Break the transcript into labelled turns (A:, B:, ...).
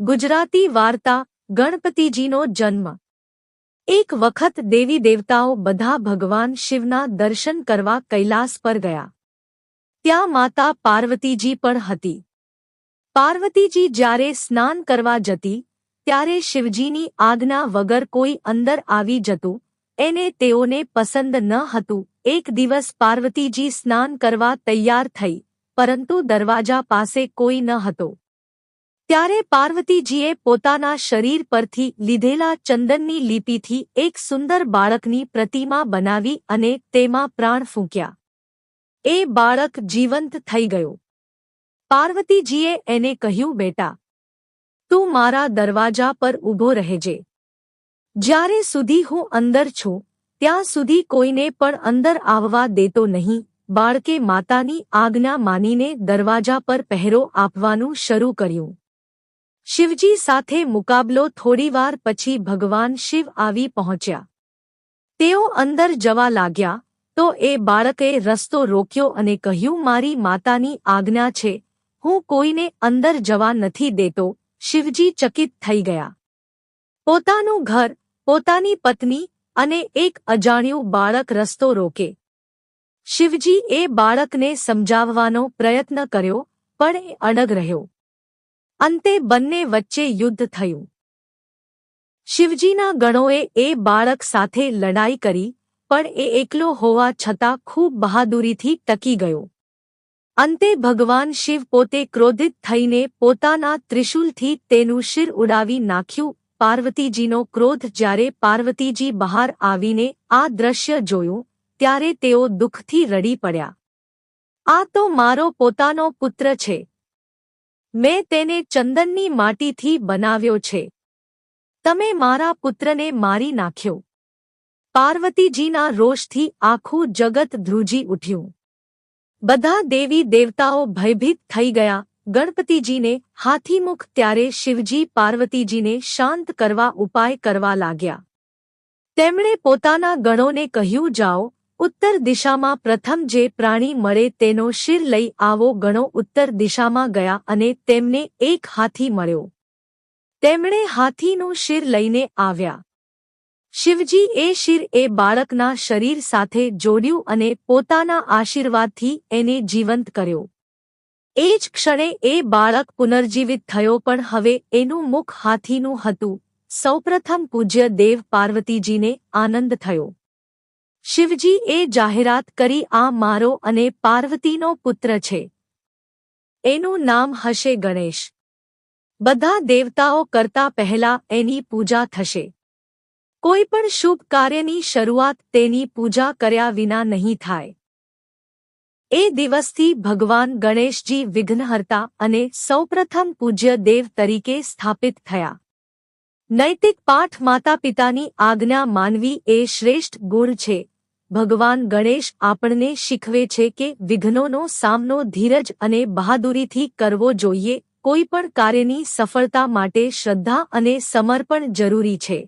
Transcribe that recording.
A: ગુજરાતી વાર્તા, ગણપતિજીનો જન્મ. એક વખત દેવી દેવતાઓ બધા ભગવાન શિવના દર્શન કરવા કૈલાસ પર ગયા. ત્યાં માતા પાર્વતીજી પણ હતી. પાર્વતીજી જ્યારે સ્નાન કરવા જતી, ત્યારે શિવજીની આજ્ઞા વગર કોઈ અંદર આવી જતું, એને તેઓને પસંદ ન હતું. એક દિવસ પાર્વતીજી સ્નાન કરવા તૈયાર થઈ, પરંતુ દરવાજા પાસે કોઈ ન હતો. ત્યારે પાર્વતીજીએ પોતાના શરીર પરથી લીધેલા ચંદનની લીપીથી એક સુંદર બાળકની પ્રતિમા બનાવી અને તેમાં પ્રાણ ફૂંક્યા. એ બાળક જીવંત થઈ ગયો. પાર્વતીજીએ એને કહ્યું, બેટા, તું મારા દરવાજા પર ઊભો રહેજે. જ્યારે સુધી હું અંદર છું, ત્યાં સુધી કોઈને પણ અંદર આવવા દેતો નહીં. બાળકે માતાની આજ્ઞા માનીને દરવાજા પર પહેરો આપવાનું શરૂ કર્યું. શિવજી સાથે મુકાબલો થોડીવાર પછી ભગવાન શિવ આવી પહોંચ્યા. તેઓ અંદર જવા લાગ્યા, તો એ બાળકે રસ્તો રોક્યો અને કહ્યું, મારી માતાની આજ્ઞા છે, હું કોઈને અંદર જવા નથી દેતો. શિવજી ચકિત થઈ ગયા. પોતાનું ઘર, પોતાની પત્ની અને એક અજાણ્યું બાળક રસ્તો રોકે. શિવજી એ બાળકને સમજાવવાનો પ્રયત્ન કર્યો, પણ એ અડગ રહ્યો. અંતે બંને વચ્ચે યુદ્ધ થયું. શિવજીના ગણોએ એ બાળક સાથે લડાઈ કરી, પણ એ એકલો હોવા છતાં ખૂબ બહાદુરીથી ટકી ગયો. અંતે ભગવાન શિવ પોતે ક્રોધિત થઈને પોતાના ત્રિશુલથી તેનું શિર ઉડાવી નાખ્યું. પાર્વતીજીનો ક્રોધ જ્યારે પાર્વતીજી બહાર આવીને આ દ્રશ્ય જોયું, ત્યારે તેઓ દુઃખથી રડી પડ્યા. આ તો મારો પોતાનો પુત્ર છે મેં તેને ચંદનની માટીથી બનાવ્યો છે. તમે મારા પુત્રને મારી નાખ્યો. પાર્વતીજીના રોષથી આખું જગત ધ્રુજી ઉઠ્યું. બધા દેવી દેવતાઓ ભયભીત થઈ ગયા. ગણપતિજીને હાથીમુખ ત્યારે શિવજી પાર્વતીજીને શાંત કરવા ઉપાય કરવા લાગ્યા. તેમણે પોતાના ગણોને કહ્યું, જાઓ ઉત્તર દિશામાં પ્રથમ જે પ્રાણી મળે તેનો શિર લઈ આવો ગણો ઉત્તર દિશામાં ગયા અને તેમને એક હાથી મળ્યો. તેમણે હાથીનું શિર લઈને આવ્યા. શિવજી એ શિર એ બાળકના શરીર સાથે જોડ્યું અને પોતાના આશીર્વાદથી એને જીવંત કર્યો. એ જ ક્ષણે એ બાળક પુનર્જીવિત થયો પણ હવે એનું મુખ હાથીનું હતું. સૌપ્રથમ પૂજ્ય દેવ પાર્વતીજીને આનંદ થયો. શિવજી એ જાહેરાત કરી, આ મારો અને પાર્વતીનો પુત્ર છે. એનું નામ હશે ગણેશ. બધા દેવતાઓ કરતા પહેલા એની પૂજા થશે. કોઈ પણ શુભ કાર્યની શરૂઆત તેની પૂજા કર્યા વિના નહીં થાય. એ દિવસથી ભગવાન ગણેશજી વિઘ્નહર્તા અને સૌપ્રથમ પૂજ્ય દેવ તરીકે સ્થાપિત થયા. નૈતિક પાઠ માતા પિતાની આજ્ઞા માનવી એ શ્રેષ્ઠ ગુણ છે. ભગવાન ગણેશ આપણને શીખવે છે કે વિઘ્નોનો સામનો ધીરજ અને બહાદુરીથી કરવો જોઈએ, કોઈ પણ કાર્યની સફળતા માટે શ્રદ્ધા અને સમર્પણ જરૂરી છે.